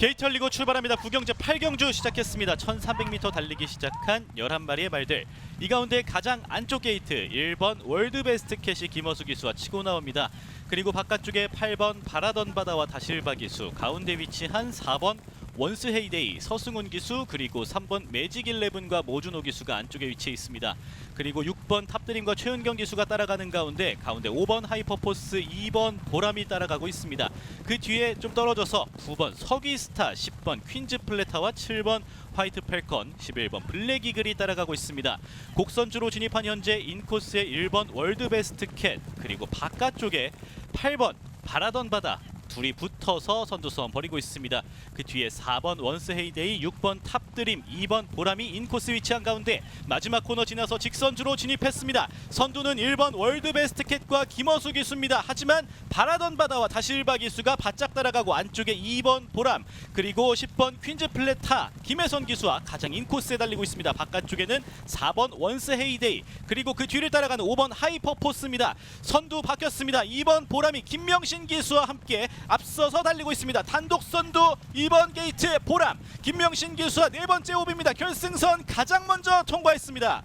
게이트 리그 출발합니다. 구경제 8경주 시작했습니다. 1300m 달리기 시작한 11마리의 말들. 이 가운데 가장 안쪽 게이트 1번 월드베스트 캣이 김어수 기수와 치고 나옵니다. 그리고 바깥쪽에 8번 바라던 바다와 다실바 기수, 가운데 위치한 4번 원스 헤이데이, 서승훈 기수, 그리고 3번 매직 11과 모준호 기수가 안쪽에 위치해 있습니다. 그리고 6번 탑드림과 최은경 기수가 따라가는 가운데 가운데 5번 하이퍼포스, 2번 보람이 따라가고 있습니다. 그 뒤에 좀 떨어져서 9번 서기스타, 10번 퀸즈 플레타와 7번 화이트 펠컨, 11번 블랙 이글이 따라가고 있습니다. 곡선주로 진입한 현재 인코스의 1번 월드 베스트 캣 그리고 바깥쪽에 8번 바라던 바다 둘이 붙어서 선두선 벌이고 있습니다. 그 뒤에 4번 원스 헤이데이, 6번 탑드림, 2번 보람이 인코스 위치한 가운데 마지막 코너 지나서 직선주로 진입했습니다. 선두는 1번 월드베스트 캣과 김어수 기수입니다. 하지만 바라던 바다와 다실바 기수가 바짝 따라가고 안쪽에 2번 보람 그리고 10번 퀸즈 플레타 김혜선 기수와 가장 인코스에 달리고 있습니다. 바깥쪽에는 4번 원스 헤이데이 그리고 그 뒤를 따라가는 5번 하이퍼포스입니다. 선두 바뀌었습니다. 2번 보람이 김명신 기수와 함께 앞서서 달리고 있습니다. 단독 선두 2번 게이트 보람 김명신 기수와 네 번째 호비입니다. 결승선 가장 먼저 통과했습니다.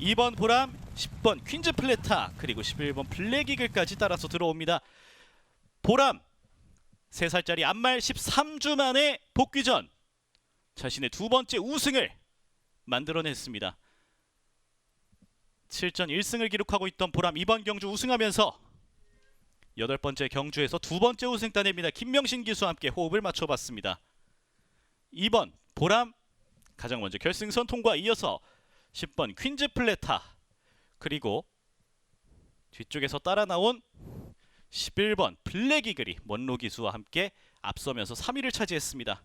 2번 보람 10번 퀸즈 플레타 그리고 11번 블랙 이글까지 따라서 들어옵니다. 보람 3살짜리 안말 13주 만에 복귀전 자신의 두 번째 우승을 만들어냈습니다. 7전 1승을 기록하고 있던 보람 이번 경주 우승하면서 여덟 번째 경주에서 두 번째 우승 따냅니다. 김명신 기수와 함께 호흡을 맞춰봤습니다. 2번 보람 가장 먼저 결승선 통과 이어서 10번 퀸즈 플레타 그리고 뒤쪽에서 따라 나온 11번 블랙 이글이 먼로 기수와 함께 앞서면서 3위를 차지했습니다.